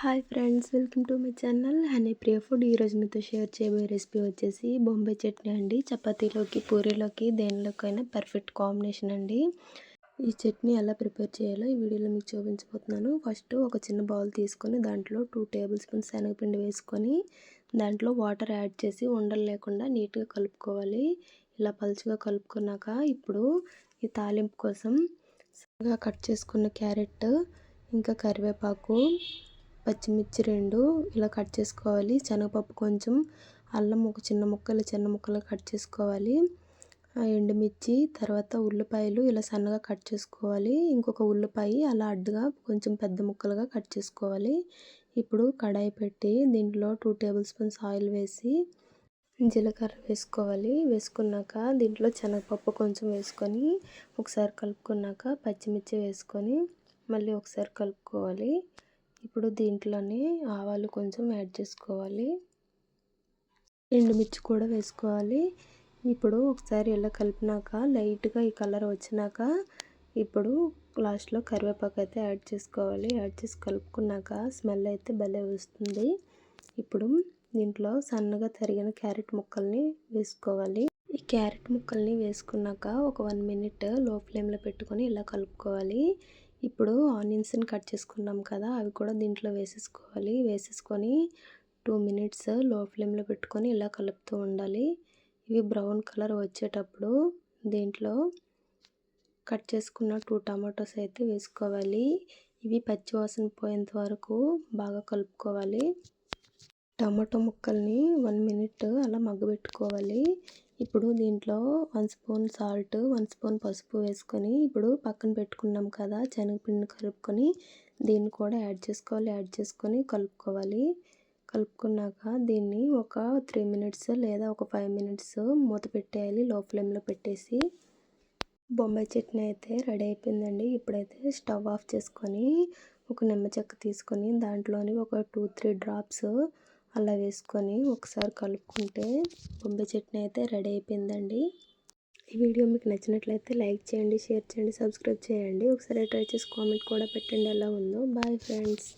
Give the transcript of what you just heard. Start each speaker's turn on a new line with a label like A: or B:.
A: Hi friends welcome to my channel honey Priya food ఈరోజు మీతో share చేయబోయే recipe వచ్చేసి బొంబాయి చట్నీ అండి. చపాతీలోకి పూరీలోకి దేనిలోకైనా పర్ఫెక్ట్ కాంబినేషన్ అండి. ఈ చట్నీ ఎలా ప్రిపేర్ చేయాలో ఈ వీడియోలో మీకు చూపించబోతున్నాను. ఫస్ట్ ఒక చిన్న బౌల్ తీసుకొని దాంట్లో టూ టేబుల్ స్పూన్స్ శనగపిండి వేసుకొని దాంట్లో వాటర్ యాడ్ చేసి ఉండలు లేకుండా నీట్గా కలుపుకోవాలి. ఇలా పలుచగా కలుపుకున్నాక ఇప్పుడు ఈ తాలింపు కోసం సన్నగా కట్ చేసుకున్న క్యారెట్ ఇంకా కరివేపాకు పచ్చిమిర్చి రెండు ఇలా కట్ చేసుకోవాలి. శనగపప్పు కొంచెం అల్లం ఒక చిన్న ముక్కలు చిన్న ముక్కలు కట్ చేసుకోవాలి. ఎండుమిర్చి తర్వాత ఉల్లిపాయలు ఇలా సన్నగా కట్ చేసుకోవాలి. ఇంకొక ఉల్లిపాయ అలా అడ్డుగా కొంచెం పెద్ద ముక్కలుగా కట్ చేసుకోవాలి. ఇప్పుడు కడాయి పెట్టి దీంట్లో టూ టేబుల్ స్పూన్స్ ఆయిల్ వేసి జీలకర్ర వేసుకోవాలి. వేసుకున్నాక దీంట్లో శనగపప్పు కొంచెం వేసుకొని ఒకసారి కలుపుకున్నాక పచ్చిమిర్చి వేసుకొని మళ్ళీ ఒకసారి కలుపుకోవాలి. ఇప్పుడు దీంట్లోనే ఆవాలు కొంచెం యాడ్ చేసుకోవాలి. ఎండుమిర్చి కూడా వేసుకోవాలి. ఇప్పుడు ఒకసారి ఇలా కలిపినాక లైట్గా ఈ కలర్ వచ్చినాక ఇప్పుడు లాస్ట్లో కరివేపాకు అయితే యాడ్ చేసుకోవాలి. యాడ్ చేసి కలుపుకున్నాక స్మెల్ అయితే భలే వస్తుంది. ఇప్పుడు దీంట్లో సన్నగా తరిగిన క్యారెట్ ముక్కల్ని వేసుకోవాలి. ఈ క్యారెట్ ముక్కల్ని వేసుకున్నాక ఒక వన్ మినిట్లో ఫ్లేమ్లో పెట్టుకొని ఇలా కలుపుకోవాలి. ఇప్పుడు ఆనియన్స్ని కట్ చేసుకున్నాం కదా అవి కూడా దీంట్లో వేసేసుకోవాలి. వేసేసుకొని టూ మినిట్స్లో ఫ్లేమ్లో పెట్టుకొని ఇలా కలుపుతూ ఉండాలి. ఇవి బ్రౌన్ కలర్ వచ్చేటప్పుడు దీంట్లో కట్ చేసుకున్న టూ టమాటోస్ అయితే వేసుకోవాలి. ఇవి పచ్చివాసన పోయేంత వరకు బాగా కలుపుకోవాలి. టమాటో ముక్కల్ని వన్ మినిట్ అలా మగ్గబెట్టుకోవాలి. ఇప్పుడు దీంట్లో one spoon salt one spoon పసుపు వేసుకొని ఇప్పుడు పక్కన పెట్టుకున్నాం కదా శనగపిండిని కలుపుకొని దీన్ని కూడా యాడ్ చేసుకోవాలి. యాడ్ చేసుకొని కలుపుకోవాలి. కలుపుకున్నాక దీన్ని ఒక త్రీ మినిట్స్ లేదా ఒక ఫైవ్ మినిట్స్ మూత పెట్టేయాలి. లో ఫ్లేమ్లో పెట్టేసి బొంబాయి చట్నీ అయితే రెడీ అయిపోయిందండి. ఇప్పుడైతే స్టవ్ ఆఫ్ చేసుకొని ఒక నిమ్మ చెక్క తీసుకొని దాంట్లోని ఒక టూ త్రీ డ్రాప్స్ అలా వేసుకొని ఒకసారి కలుపుకుంటే బొంబాయి చట్నీ అయితే రెడీ అయిపోయిందండి. ఈ వీడియో మీకు నచ్చినట్లయితే లైక్ చేయండి షేర్ చేయండి సబ్స్క్రైబ్ చేయండి. ఒకసారి ట్రై చేసి కామెంట్ కూడా పెట్టండి ఎలా ఉందో. Bye friends.